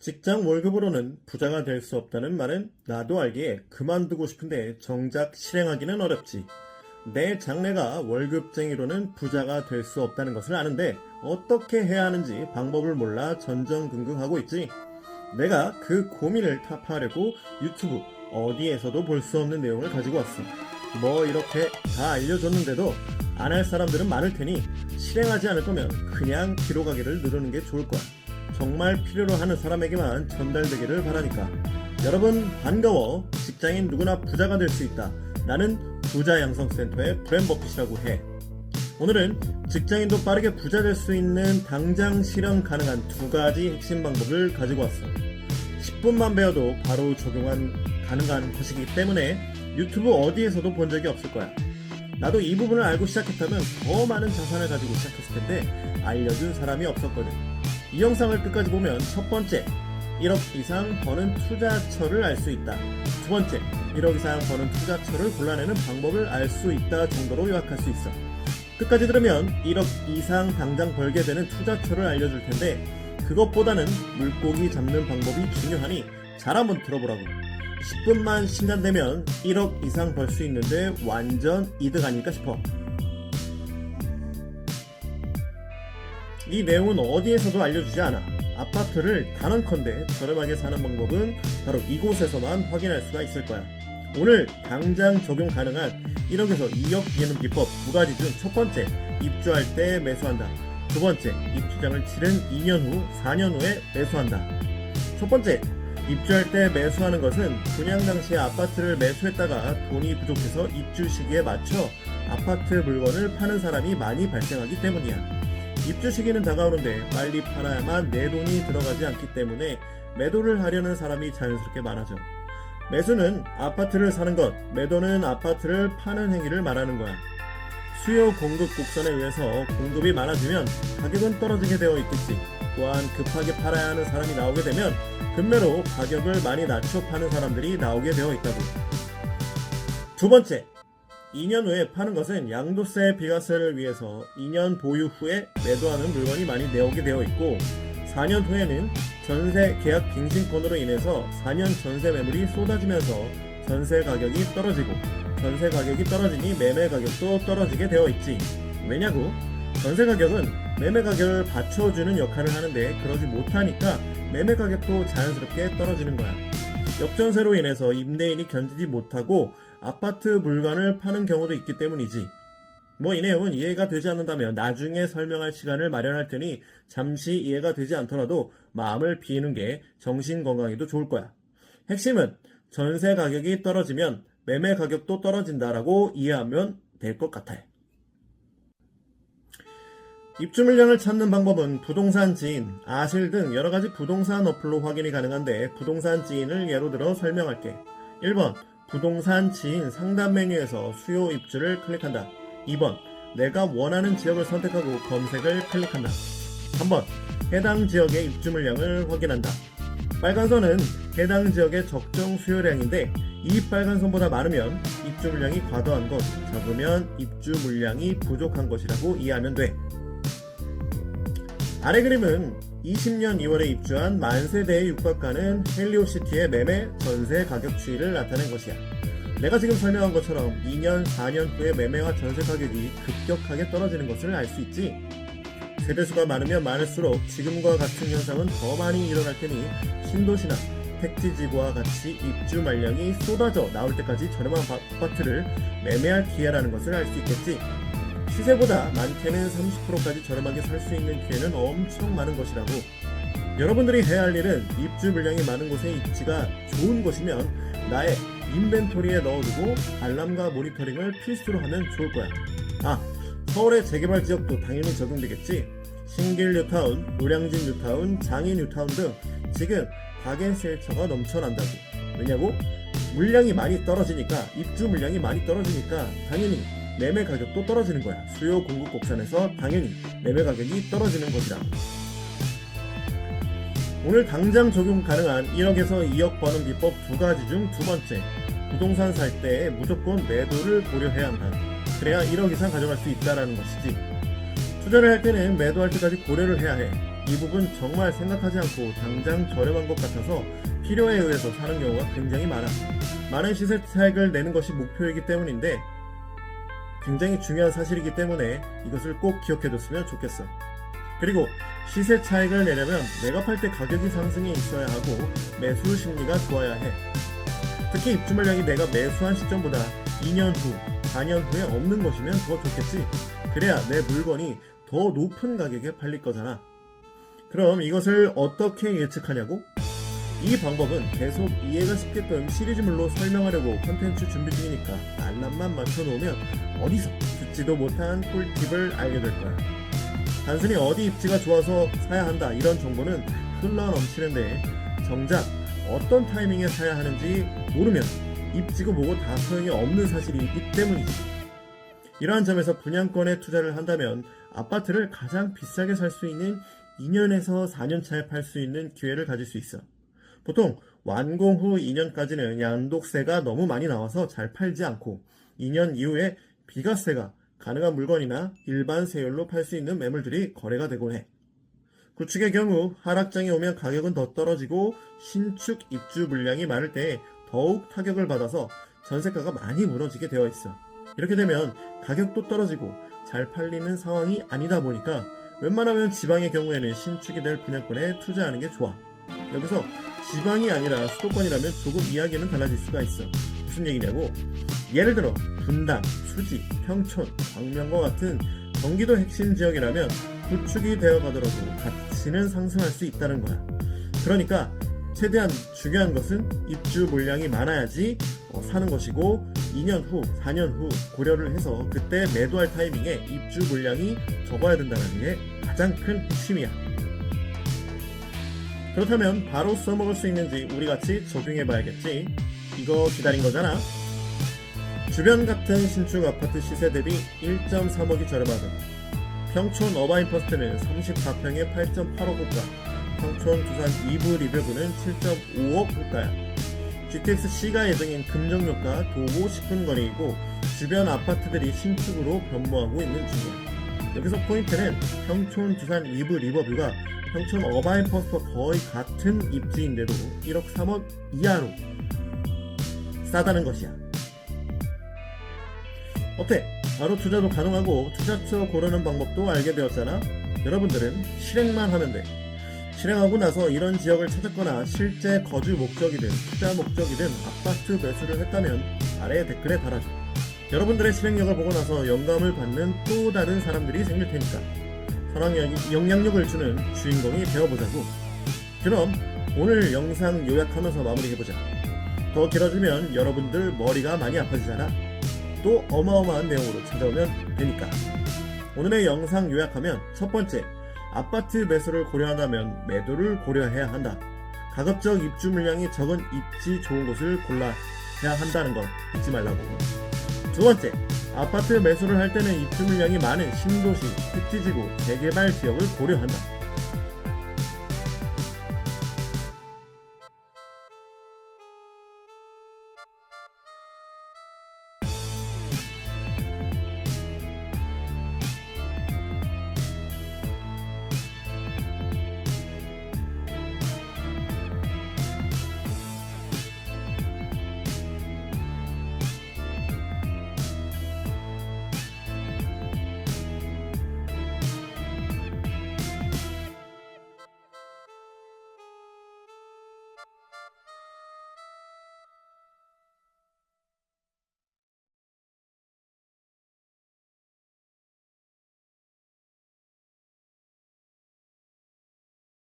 직장 월급으로는 부자가 될 수 없다는 말은 나도 알기에 그만두고 싶은데 정작 실행하기는 어렵지. 내 장래가 월급쟁이로는 부자가 될 수 없다는 것을 아는데 어떻게 해야 하는지 방법을 몰라 전전긍긍하고 있지. 내가 그 고민을 타파하려고 유튜브 어디에서도 볼 수 없는 내용을 가지고 왔어. 뭐 이렇게 다 알려줬는데도 안 할 사람들은 많을 테니 실행하지 않을 거면 그냥 뒤로 가기를 누르는 게 좋을 거야. 정말 필요로 하는 사람에게만 전달되기를 바라니까. 여러분 반가워. 직장인 누구나 부자가 될 수 있다. 나는 부자 양성센터의 브랜 버핏이라고 해. 오늘은 직장인도 빠르게 부자 될 수 있는 당장 실현 가능한 두 가지 핵심 방법을 가지고 왔어. 10분만 배워도 바로 적용한 가능한 것이기 때문에 유튜브 어디에서도 본 적이 없을 거야. 나도 이 부분을 알고 시작했다면 더 많은 자산을 가지고 시작했을 텐데 알려준 사람이 없었거든. 이 영상을 끝까지 보면 첫 번째, 1억 이상 버는 투자처를 알 수 있다. 두 번째, 1억 이상 버는 투자처를 골라내는 방법을 알 수 있다 정도로 요약할 수 있어. 끝까지 들으면 1억 이상 당장 벌게 되는 투자처를 알려줄 텐데 그것보다는 물고기 잡는 방법이 중요하니 잘 한번 들어보라고. 10분만 신간되면 1억 이상 벌 수 있는데 완전 이득 아닐까 싶어. 이 내용은 어디에서도 알려주지 않아. 아파트를 단언컨대 저렴하게 사는 방법은 바로 이곳에서만 확인할 수가 있을 거야. 오늘 당장 적용 가능한 1억에서 2억 비는 비법 두 가지 중 첫 번째, 입주할 때 매수한다. 두 번째, 입주장을 치른 2년 후, 4년 후에 매수한다. 첫 번째, 입주할 때 매수하는 것은 분양 당시에 아파트를 매수했다가 돈이 부족해서 입주 시기에 맞춰 아파트 물건을 파는 사람이 많이 발생하기 때문이야. 입주 시기는 다가오는데 빨리 팔아야만 내 돈이 들어가지 않기 때문에 매도를 하려는 사람이 자연스럽게 많아져. 매수는 아파트를 사는 것, 매도는 아파트를 파는 행위를 말하는 거야. 수요 공급 곡선에 의해서 공급이 많아지면 가격은 떨어지게 되어 있겠지. 또한 급하게 팔아야 하는 사람이 나오게 되면 급매로 가격을 많이 낮춰 파는 사람들이 나오게 되어 있다고. 두 번째, 2년 후에 파는 것은 양도세 비과세를 위해서 2년 보유 후에 매도하는 물건이 많이 내오게 되어 있고 4년 후에는 전세 계약 갱신권으로 인해서 4년 전세 매물이 쏟아지면서 전세 가격이 떨어지고 전세 가격이 떨어지니 매매 가격도 떨어지게 되어 있지. 왜냐고? 전세 가격은 매매 가격을 받쳐주는 역할을 하는데 그러지 못하니까 매매 가격도 자연스럽게 떨어지는 거야. 역전세로 인해서 임대인이 견디지 못하고 아파트 물건을 파는 경우도 있기 때문이지. 뭐 이 내용은 이해가 되지 않는다면 나중에 설명할 시간을 마련할 테니 잠시 이해가 되지 않더라도 마음을 비우는 게 정신 건강에도 좋을 거야. 핵심은 전세 가격이 떨어지면 매매 가격도 떨어진다라고 이해하면 될 것 같아. 입주 물량을 찾는 방법은 부동산 지인, 아실 등 여러 가지 부동산 어플로 확인이 가능한데 부동산 지인을 예로 들어 설명할게. 1번 부동산 지인 상담 메뉴에서 수요 입주를 클릭한다. 2번 내가 원하는 지역을 선택하고 검색을 클릭한다. 3번 해당 지역의 입주 물량을 확인한다. 빨간 선은 해당 지역의 적정 수요량인데 이 빨간 선보다 많으면 입주 물량이 과도한 것, 적으면 입주 물량이 부족한 것이라고 이해하면 돼. 아래 그림은 20년 2월에 입주한 만세대에 육박가는 헬리오시티의 매매 전세 가격 추이를 나타낸 것이야. 내가 지금 설명한 것처럼 2년, 4년 후에 매매와 전세 가격이 급격하게 떨어지는 것을 알 수 있지. 세대수가 많으면 많을수록 지금과 같은 현상은 더 많이 일어날 테니 신도시나 택지지구와 같이 입주 말량이 쏟아져 나올 때까지 저렴한 아파트를 매매할 기회라는 것을 알 수 있겠지. 시세보다 많게는 30%까지 저렴하게 살 수 있는 기회는 엄청 많은 것이라고. 여러분들이 해야 할 일은 입주 물량이 많은 곳에 입지가 좋은 곳이면 나의 인벤토리에 넣어두고 알람과 모니터링을 필수로 하면 좋을 거야. 아, 서울의 재개발 지역도 당연히 적용되겠지. 신길 뉴타운, 노량진 뉴타운, 장인 뉴타운 등 지금 가게세일처가 넘쳐난다고. 왜냐고? 물량이 많이 떨어지니까 입주 물량이 많이 떨어지니까 당연히 매매 가격도 떨어지는 거야. 수요 공급 곡선에서 당연히 매매 가격이 떨어지는 것이다. 오늘 당장 적용 가능한 1억에서 2억 버는 비법 두 가지 중 두 번째. 부동산 살 때 무조건 매도를 고려해야 한다. 그래야 1억 이상 가져갈 수 있다라는 것이지. 투자를 할 때는 매도할 때까지 고려를 해야 해. 이 부분 정말 생각하지 않고 당장 저렴한 것 같아서 필요에 의해서 사는 경우가 굉장히 많아. 많은 시세 차익을 내는 것이 목표이기 때문인데 굉장히 중요한 사실이기 때문에 이것을 꼭 기억해뒀으면 좋겠어. 그리고 시세 차익을 내려면 내가 팔 때 가격이 상승해 있어야 하고 매수 심리가 좋아야 해. 특히 입주 물량이 내가 매수한 시점보다 2년 후, 4년 후에 없는 것이면 더 좋겠지. 그래야 내 물건이 더 높은 가격에 팔릴 거잖아. 그럼 이것을 어떻게 예측하냐고? 이 방법은 계속 이해가 쉽게끔 시리즈물로 설명하려고 컨텐츠 준비 중이니까 알람만 맞춰놓으면 어디서 듣지도 못한 꿀팁을 알게 될 거야. 단순히 어디 입지가 좋아서 사야 한다 이런 정보는 흘러 넘치는데 정작 어떤 타이밍에 사야 하는지 모르면 입지고 뭐고 다 소용이 없는 사실이 있기 때문이지. 이러한 점에서 분양권에 투자를 한다면 아파트를 가장 비싸게 살 수 있는 2년에서 4년 차에 팔 수 있는 기회를 가질 수 있어. 보통 완공 후 2년까지는 양도세가 너무 많이 나와서 잘 팔지 않고 2년 이후에 비과세가 가능한 물건이나 일반 세율로 팔 수 있는 매물들이 거래가 되곤 해. 구축의 경우 하락장이 오면 가격은 더 떨어지고 신축 입주 물량이 많을 때 더욱 타격을 받아서 전세가가 많이 무너지게 되어 있어. 이렇게 되면 가격도 떨어지고 잘 팔리는 상황이 아니다 보니까 웬만하면 지방의 경우에는 신축이 될 분양권에 투자하는 게 좋아. 여기서 지방이 아니라 수도권이라면 조금 이야기는 달라질 수가 있어. 무슨 얘기냐고? 예를 들어 분당, 수지, 평촌, 광명과 같은 경기도 핵심 지역이라면 구축이 되어 가더라도 가치는 상승할 수 있다는 거야. 그러니까 최대한 중요한 것은 입주 물량이 많아야지 어, 사는 것이고 2년 후, 4년 후 고려를 해서 그때 매도할 타이밍에 입주 물량이 적어야 된다는 게 가장 큰 핵심이야. 그렇다면 바로 써먹을 수 있는지 우리 같이 적용해 봐야겠지. 이거 기다린 거잖아. 주변 같은 신축 아파트 시세 대비 1.3억이 저렴하다. 평촌 어바인 퍼스트는 34평에 8.8억 호가, 평촌 두산 2부 리뷰부는 7.5억 호가야. GTX C가 예정인 금정역과 도보 10분 거리이고 주변 아파트들이 신축으로 변모하고 있는 중이야. 여기서 포인트는 평촌 두산 2부 리버뷰가 평촌 어바인 퍼스트와 거의 같은 입지인데도 1억 3억 이하로 싸다는 것이야. 어때? 바로 투자도 가능하고 투자처 고르는 방법도 알게 되었잖아. 여러분들은 실행만 하면 돼. 실행하고 나서 이런 지역을 찾았거나 실제 거주 목적이든 투자 목적이든 아파트 매수를 했다면 아래 댓글에 달아줘. 여러분들의 실행력을 보고 나서 영감을 받는 또 다른 사람들이 생길 테니까 사랑 영향력을 주는 주인공이 되어보자고. 그럼 오늘 영상 요약하면서 마무리해보자. 더 길어지면 여러분들 머리가 많이 아파지잖아. 또 어마어마한 내용으로 찾아오면 되니까. 오늘의 영상 요약하면 첫 번째, 아파트 매수를 고려한다면 매도를 고려해야 한다. 가급적 입주 물량이 적은 입지 좋은 곳을 골라야 한다는 것 잊지 말라고. 두 번째, 아파트 매수를 할 때는 입주 물량이 많은 신도시, 습지지구, 재개발 지역을 고려한다.